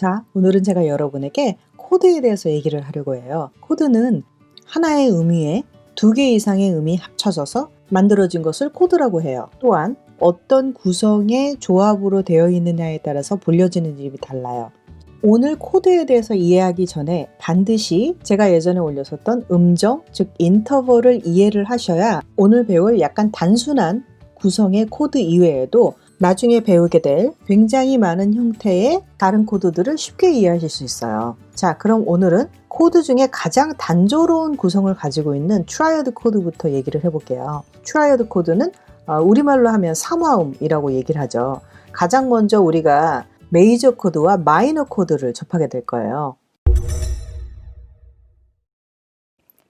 자, 오늘은 제가 여러분에게 코드에 대해서 얘기를 하려고 해요. 코드는 하나의 의미에 두 개 이상의 의미 합쳐져서 만들어진 것을 코드라고 해요. 또한 어떤 구성의 조합으로 되어 있느냐에 따라서 불려지는 이름이 달라요. 오늘 코드에 대해서 이해하기 전에 반드시 제가 예전에 올렸었던 음정, 즉 인터벌을 이해를 하셔야 오늘 배울 약간 단순한 구성의 코드 이외에도 나중에 배우게 될 굉장히 많은 형태의 다른 코드들을 쉽게 이해하실 수 있어요. 자, 그럼 오늘은 코드 중에 가장 단조로운 구성을 가지고 있는 트라이어드 코드부터 얘기를 해볼게요. 트라이어드 코드는 어, 우리말로 하면 삼화음이라고 얘기를 하죠. 가장 먼저 우리가 메이저 코드와 마이너 코드를 접하게 될 거예요.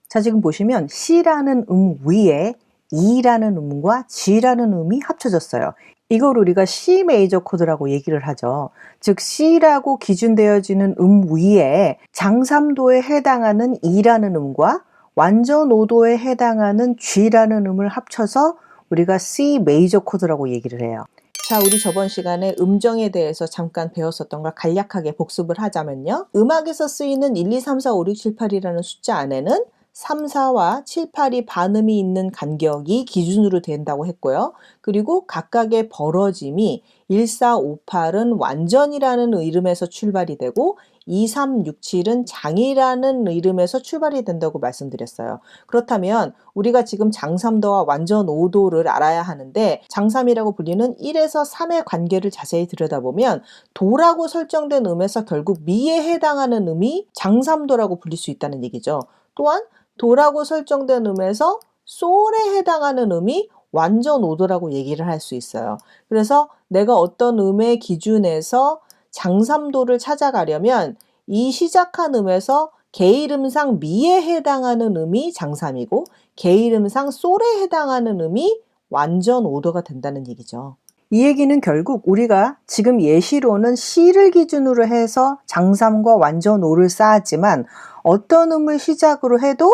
자, 지금 보시면 C라는 음 위에 E라는 음과 G라는 음이 합쳐졌어요. 이걸 우리가 C 메이저 코드라고 얘기를 하죠. 즉 C라고 기준되어지는 음 위에 장삼도에 해당하는 E라는 음과 완전 5도에 해당하는 G라는 음을 합쳐서 우리가 C 메이저 코드라고 얘기를 해요. 자, 우리 저번 시간에 음정에 대해서 잠깐 배웠었던 걸 간략하게 복습을 하자면요. 음악에서 쓰이는 1, 2, 3, 4, 5, 6, 7, 8이라는 숫자 안에는 3, 4와 7, 8이 반음이 있는 간격이 기준으로 된다고 했고요. 그리고 각각의 벌어짐이 1, 4, 5, 8은 완전이라는 이름에서 출발이 되고 2, 3, 6, 7은 장이라는 이름에서 출발이 된다고 말씀드렸어요. 그렇다면 우리가 지금 장삼도와 완전 5도를 알아야 하는데 장삼이라고 불리는 1에서 3의 관계를 자세히 들여다보면 도라고 설정된 음에서 결국 미에 해당하는 음이 장삼도라고 불릴 수 있다는 얘기죠. 또한 도라고 설정된 음에서 솔에 해당하는 음이 완전 오도라고 얘기를 할 수 있어요. 그래서 내가 어떤 음의 기준에서 장삼도를 찾아가려면 이 시작한 음에서 개이름상 미에 해당하는 음이 장삼이고 개이름상 솔에 해당하는 음이 완전 오도가 된다는 얘기죠. 이 얘기는 결국 우리가 지금 예시로는 C를 기준으로 해서 장삼과 완전 오를 쌓았지만 어떤 음을 시작으로 해도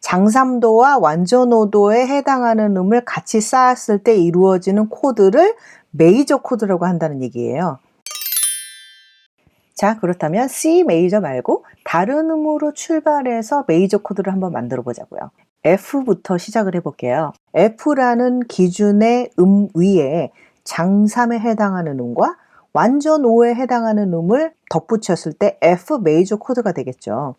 장삼도와 완전오도에 해당하는 음을 같이 쌓았을 때 이루어지는 코드를 메이저 코드라고 한다는 얘기예요. 자, 그렇다면 C 메이저 말고 다른 음으로 출발해서 메이저 코드를 한번 만들어 보자고요. F부터 시작을 해볼게요. F라는 기준의 음 위에 장삼에 해당하는 음과 완전 5에 해당하는 음을 덧붙였을 때 F 메이저 코드가 되겠죠.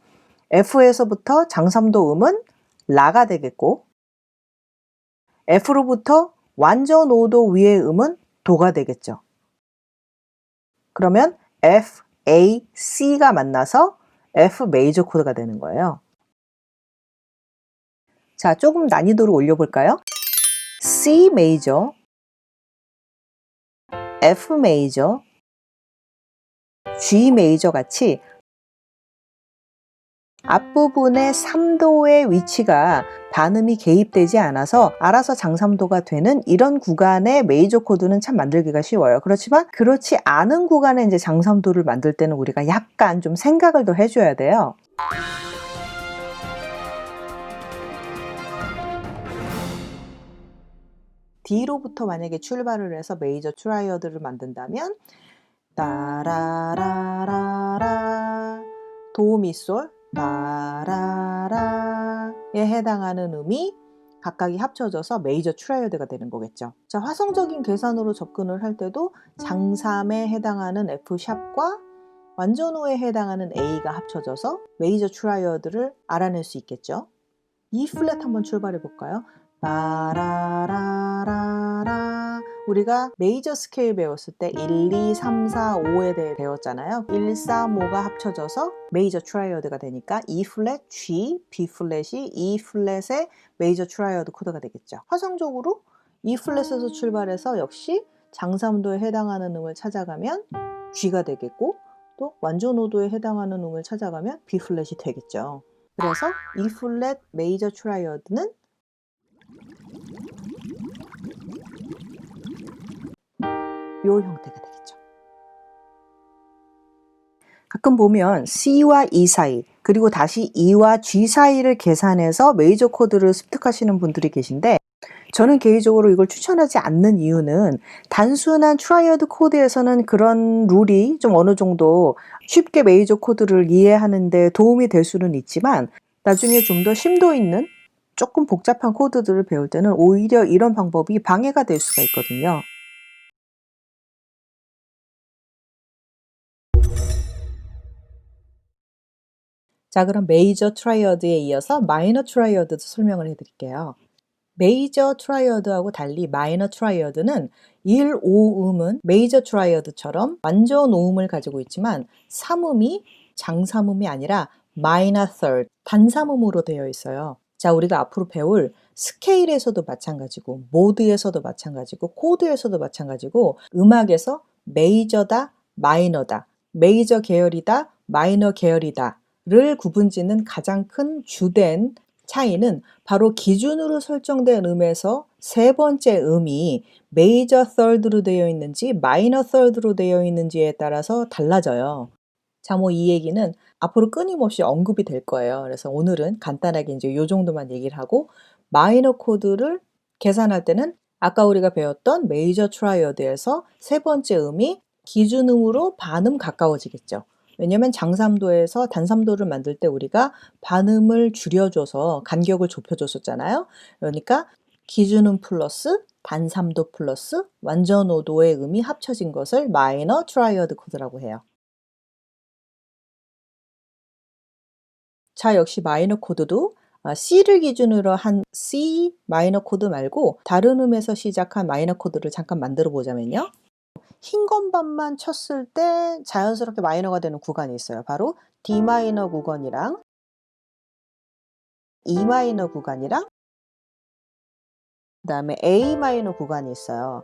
F에서부터 장삼도 음은 라가 되겠고 F로부터 완전 5도 위의 음은 도가 되겠죠. 그러면 F, A, C가 만나서 F 메이저 코드가 되는 거예요. 자, 조금 난이도를 올려볼까요? C 메이저, F 메이저, G 메이저 같이 앞부분의 3도의 위치가 반음이 개입되지 않아서 알아서 장삼도가 되는 이런 구간의 메이저 코드는 참 만들기가 쉬워요. 그렇지만 그렇지 않은 구간에 이제 장삼도를 만들 때는 우리가 약간 좀 생각을 더 해줘야 돼요. D로부터 만약에 출발을 해서 메이저 트라이어드를 만든다면 따라라라라 도미솔 라라라에 해당하는 음이 각각이 합쳐져서 메이저 트라이어드가 되는 거겠죠. 자, 화성적인 계산으로 접근을 할 때도 장삼에 해당하는 F샵과 완전호에 해당하는 A가 합쳐져서 메이저 트라이어드를 알아낼 수 있겠죠. E 플랫 한번 출발해 볼까요? 라라라라라 우리가 메이저 스케일 배웠을 때 1, 2, 3, 4, 5에 대해 배웠잖아요. 1, 3, 5가 합쳐져서 메이저 트라이어드가 되니까 E 플랫, G, B 플랫이 E 플랫의 메이저 트라이어드 코드가 되겠죠. 화성적으로 E 플랫에서 출발해서 역시 장삼도에 해당하는 음을 찾아가면 G가 되겠고 또 완전 5도에 해당하는 음을 찾아가면 B 플랫이 되겠죠. 그래서 E 플랫 메이저 트라이어드는 요 형태가 되겠죠. 가끔 보면 C와 E 사이 그리고 다시 E와 G 사이를 계산해서 메이저 코드를 습득하시는 분들이 계신데 저는 개인적으로 이걸 추천하지 않는 이유는 단순한 트라이어드 코드에서는 그런 룰이 좀 어느 정도 쉽게 메이저 코드를 이해하는데 도움이 될 수는 있지만 나중에 좀 더 심도 있는 조금 복잡한 코드들을 배울 때는 오히려 이런 방법이 방해가 될 수가 있거든요. 자, 그럼 메이저 트라이어드에 이어서 마이너 트라이어드도 설명을 해드릴게요. 메이저 트라이어드하고 달리 마이너 트라이어드는 1, 5음은 메이저 트라이어드처럼 완전 5음을 가지고 있지만 3음이 장삼음이 아니라 마이너 third, 단삼음으로 되어 있어요. 자, 우리가 앞으로 배울 스케일에서도 마찬가지고 모드에서도 마찬가지고 코드에서도 마찬가지고 음악에서 메이저다, 마이너다, 메이저 계열이다, 마이너 계열이다 를 구분짓는 가장 큰 주된 차이는 바로 기준으로 설정된 음에서 세 번째 음이 메이저 third로 되어 있는지 마이너 third로 되어 있는지에 따라서 달라져요. 자, 뭐 이 얘기는 앞으로 끊임없이 언급이 될 거예요. 그래서 오늘은 간단하게 이제 요 정도만 얘기를 하고 마이너 코드를 계산할 때는 아까 우리가 배웠던 메이저 트라이어드에서 세 번째 음이 기준음으로 반음 가까워지겠죠. 왜냐면 장삼도에서 단삼도를 만들 때 우리가 반음을 줄여줘서 간격을 좁혀줬었잖아요. 그러니까 기준음 플러스 단삼도 플러스 완전 5도의 음이 합쳐진 것을 마이너 트라이어드 코드라고 해요. 자, 역시 마이너 코드도 아, C를 기준으로 한 C 마이너 코드 말고 다른 음에서 시작한 마이너 코드를 잠깐 만들어 보자면요. 흰 건반만 쳤을 때 자연스럽게 마이너가 되는 구간이 있어요. 바로 D 마이너 구간이랑 E 마이너 구간이랑 그 다음에 A 마이너 구간이 있어요.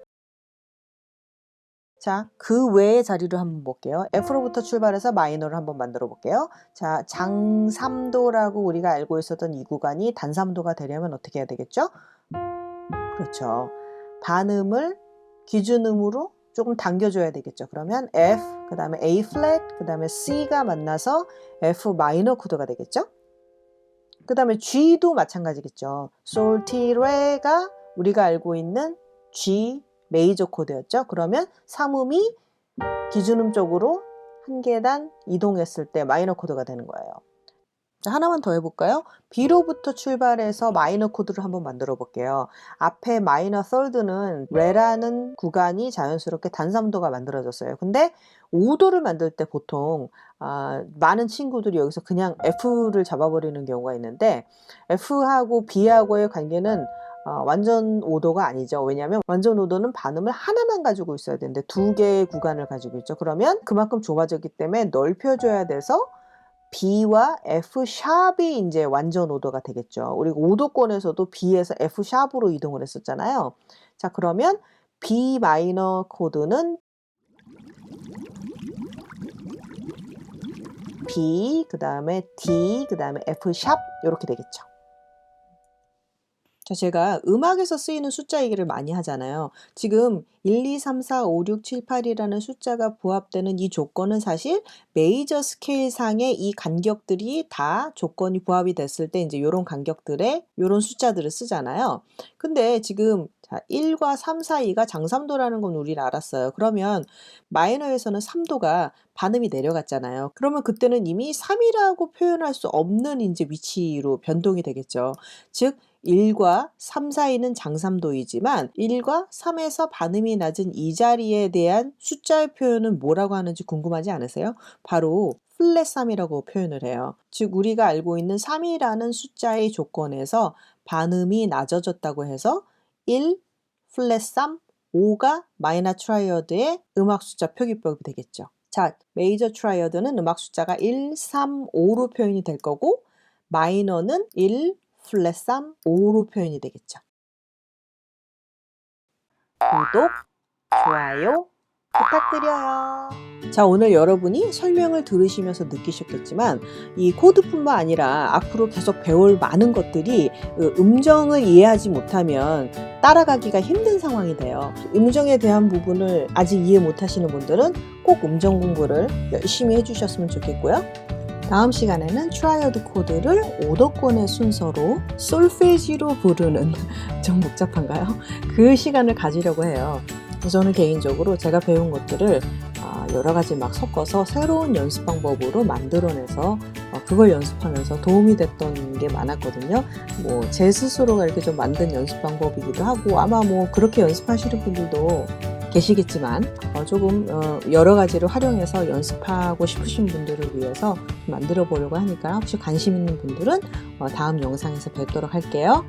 자, 그 외의 자리를 한번 볼게요. F로부터 출발해서 마이너를 한번 만들어 볼게요. 자, 장삼도라고 우리가 알고 있었던 이 구간이 단삼도가 되려면 어떻게 해야 되겠죠? 그렇죠. 반음을 기준음으로 조금 당겨줘야 되겠죠. 그러면 F, 그 다음에 A 플랫, 그 다음에 C가 만나서 F 마이너 코드가 되겠죠. 그 다음에 G도 마찬가지겠죠. 솔, 티, 레가 우리가 알고 있는 G 메이저 코드였죠. 그러면 3음이 기준음 쪽으로 한 계단 이동했을 때 마이너 코드가 되는 거예요. 자, 하나만 더 해볼까요? B로부터 출발해서 마이너 코드를 한번 만들어 볼게요. 앞에 마이너 썰드는 레라는 구간이 자연스럽게 단삼도가 만들어졌어요. 근데 5도를 만들 때 보통 아, 많은 친구들이 여기서 그냥 F를 잡아버리는 경우가 있는데 F하고 B하고의 관계는 어, 완전 5도가 아니죠. 왜냐하면 완전 5도는 반음을 하나만 가지고 있어야 되는데 두 개의 구간을 가지고 있죠. 그러면 그만큼 좁아졌기 때문에 넓혀줘야 돼서 B와 F 샵이 이제 완전 5도가 되겠죠. 우리가 5도권에서도 B에서 F 샵으로 이동을 했었잖아요. 자, 그러면 B 마이너 코드는 B, 그 다음에 D, 그 다음에 F 샵 이렇게 되겠죠. 자, 제가 음악에서 쓰이는 숫자 얘기를 많이 하잖아요. 지금 1, 2, 3, 4, 5, 6, 7, 8이라는 숫자가 부합되는 이 조건은 사실 메이저 스케일 상의 이 간격들이 다 조건이 부합이 됐을 때 이제 요런 간격들의 요런 숫자들을 쓰잖아요. 근데 지금 자, 1과 3 사이가 장삼도라는 건 우리는 알았어요. 그러면 마이너에서는 3도가 반음이 내려갔잖아요. 그러면 그때는 이미 3이라고 표현할 수 없는 이제 위치로 변동이 되겠죠. 즉 1과 3 사이는 장삼도이지만 1과 3에서 반음이 낮은 이 자리에 대한 숫자의 표현은 뭐라고 하는지 궁금하지 않으세요? 바로 플랫 3이라고 표현을 해요. 즉 우리가 알고 있는 3이라는 숫자의 조건에서 반음이 낮아졌다고 해서 1, 플랫 3, 5가 마이너 트라이어드의 음악 숫자 표기법이 되겠죠. 자, 메이저 트라이어드는 음악 숫자가 1, 3, 5로 표현이 될 거고 마이너는 1, 플랫 3, 5로 표현이 되겠죠. 구독, 좋아요 부탁드려요. 자, 오늘 여러분이 설명을 들으시면서 느끼셨겠지만 이 코드뿐만 아니라 앞으로 계속 배울 많은 것들이 그 음정을 이해하지 못하면 따라가기가 힘든 상황이 돼요. 음정에 대한 부분을 아직 이해 못하시는 분들은 꼭 음정 공부를 열심히 해주셨으면 좋겠고요. 다음 시간에는 트라이어드 코드를 오도권의 순서로 솔페지로 부르는 좀 복잡한가요? 그 시간을 가지려고 해요. 저는 개인적으로 제가 배운 것들을 아, 여러 가지 막 섞어서 새로운 연습 방법으로 만들어내서 어, 그걸 연습하면서 도움이 됐던 게 많았거든요. 뭐 제 스스로가 이렇게 좀 만든 연습 방법이기도 하고 아마 뭐 그렇게 연습하시는 분들도 계시겠지만 어, 조금 어, 여러 가지로 활용해서 연습하고 싶으신 분들을 위해서 만들어 보려고 하니까 혹시 관심 있는 분들은 어, 다음 영상에서 뵙도록 할게요.